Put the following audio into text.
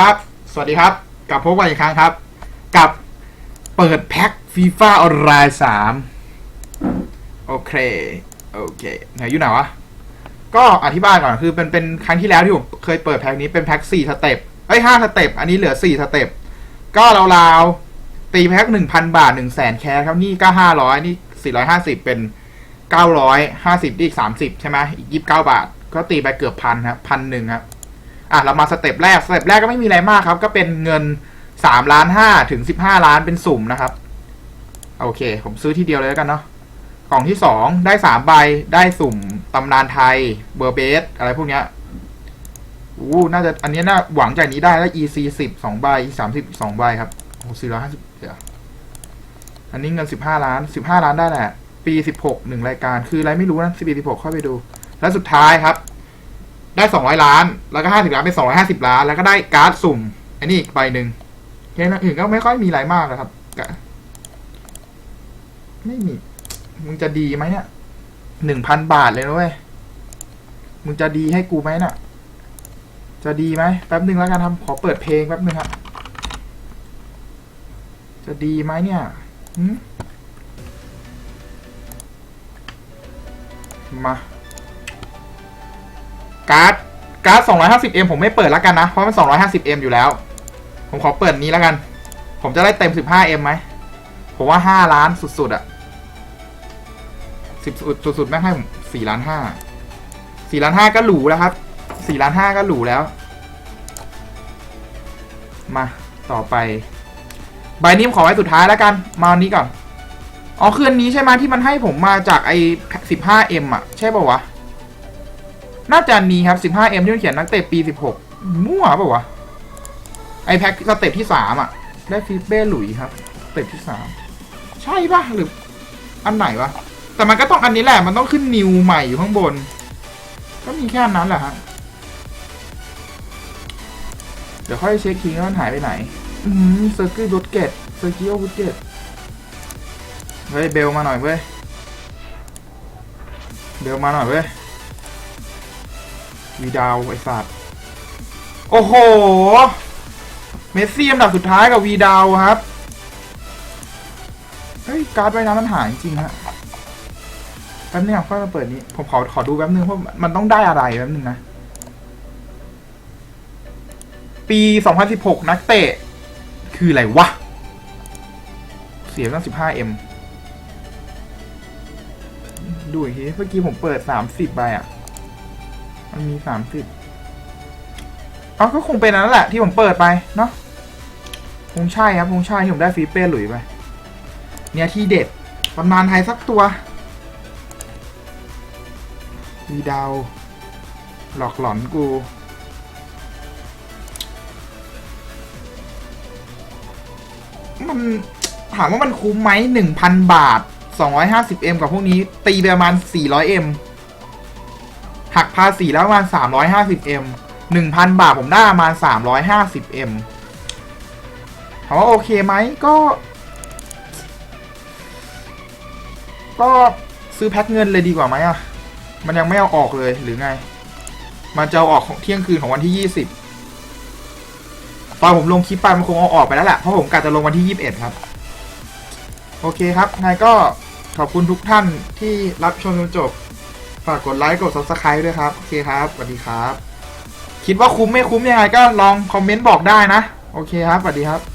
ครับ สวัสดีครับ กลับพบกันอีกครั้งครับ กับเปิดแพ็คฟีฟ่าออนไลน์สามโอเค โอเคไหนอยู่ไหนวะ ก็อธิบายก่อนคือเป็นเป็นครั้งที่แล้วที่ผมเคยเปิดแพ็คนี้เป็นแพ็คสี่สเต็ปเอ้ยห้าสเต็ป อันนี้เหลือสี่สเต็ป ก็ราวๆตีแพ็คหนึ่งพันบาทหนึ่งแสนแคร์ครับนี่ก็ห้าร้อยนี่สี่ร้อยห้าสิบเป็นเก้าร้อยห้าสิบอีกสามสิบใช่ไหมอีกยี่สิบเก้าบาท ก็ตีไปเกือบพันครับพันหนึ่งครับ อะเรามาสเต็ปแรกสเต็ปแรกก็ไม่มีอะไรมากครับ ก็เป็นเงินสามล้านห้าถึงสิบห้าล้านเป็นสุ่มนะครับ โอเค ผมซื้อทีเดียวเลยแล้วกันเนาะกล่องที่สองได้สามใบได้สุ่มตำนานไทยเบอร์เบสอะไรพวกเนี้ยอู้น่าจะอันนี้น่าหวังจากนี้ได้แล้ว EC สิบสองใบสามสิบสองใบครับโอ้สี่ร้อยห้าสิบเดี๋ยวอันนี้เงินสิบห้าล้านสิบห้าล้านได้แหละ ปีสิบหกหนึ่งรายการคืออะไรไม่รู้นะสิบปีสิบหกค่อยไปดู แล้วสุดท้ายครับ ได้สองร้อยล้าน แล้วก็ห้าสิบล้านเป็นสองร้อยห้าสิบล้าน แล้วก็ได้การ์ดสุ่ม อันนี้อีกใบหนึ่งแค่นั้นอื่นก็ไม่ค่อยมีอะไรมากนะครับไม่มี มึงจะดีไหมเนี่ยหนึ่งพันบาทเลยนะเว้ย มึงจะดีให้กูไหมน่ะจะดีไหมแป๊บหนึ่งแล้วกันครับ ขอเปิดเพลงแป๊บหนึ่งครับ จะดีไหมเนี่ยมา การ์ดการ์ด 250M ผมไม่เปิดแล้วกันนะ เพราะมัน 250M อยู่แล้ว ผมขอเปิดนี้แล้วกัน ผมจะได้เต็ม 15M ไหม ผมว่า 5 ล้านสุดๆอะสิบสุดๆแม่งให้ผม4ล้าน5 4ล้าน5ก็หรูแล้วครับ4ล้าน5ก็หรูแล้ว มาต่อไป ใบนี้ผมขอไว้สุดท้ายแล้วกัน มาอันนี้ก่อน อ๋อคืออันนี้ใช่ไหมที่มันให้ผมมาจากไอ้ 15M อะใช่ป่าวะ น่าจะมีครับ 15M ที่มันเขียนนักเตะปี 16 มั่วเปล่าวะ ไอแพ็คสเต็ปที่ 3 อะ ได้ฟิเป้หลุยครับสเต็ปที่ 3 ใช่ปะหรือ อันไหนวะ แต่มันก็ต้องอันนี้แหละ มันต้องขึ้นนิวใหม่อยู่ข้างบน ก็มีแค่อันนั้นแหละฮะ เดี๋ยวค่อยเช็คทีว่ามันหายไปไหน อืมเซอร์กิลบูตเกตเซอร์กิลบูตเกตเฮ้ยเบลมาหน่อยเว้ยเบลมาหน่อยเว้ย วีดาวไอสัตว์โอ้โห เมสซี่อันดับสุดท้ายกับวีดาวครับ เฮ้ย การ์ดใบนั้นมันหายจริงฮะแป๊บนึงครับค่อยมาเปิดนี้ ผมขอขอดูแป๊บนึงเพราะมันต้องได้อะไรแป๊บนึงนะ ปี 2016 นักเตะ คืออะไรวะ เสียตั้ง 15M ดูอีกที เมื่อกี้ผมเปิด 30 ใบอะ มันมีสามสิบเอาก็คงเป็นนั้นแหละที่ผมเปิดไปเนาะคงใช่ครับคงใช่ที่ผมได้ฟรีเป้หลุยไป เนี่ยที่เด็ดตำนานไทยสักตัววีดาวหลอกหลอนกูมันถามว่ามันคุ้มไหมหนึ่งพันบาท 250M กับพวกนี้ ตีไปประมาณ 400M หักภาษีแล้วประมาณ 350M 1,000 บาทผมได้ประมาณ 350M ถามว่าโอเคไหมก็ ก็ซื้อแพ็คเงินเลยดีกว่าไหมอะ มันยังไม่เอาออกเลยหรือไง มันจะเอาออกของเที่ยงคืนของวันที่ 20 ตอนผมลงคลิปไปมันคงเอาออกไปแล้วแหละเพราะผมกะจะลงวันที่ 21 ครับ โอเคครับไงก็ขอบคุณทุกท่านที่รับชมจนจบ ฝากกดไลค์กด subscribe ด้วยครับ โอเคครับสวัสดีครับ คิดว่าคุ้มไม่คุ้มยังไงก็ลองคอมเมนต์บอกได้นะ โอเคครับสวัสดีครับ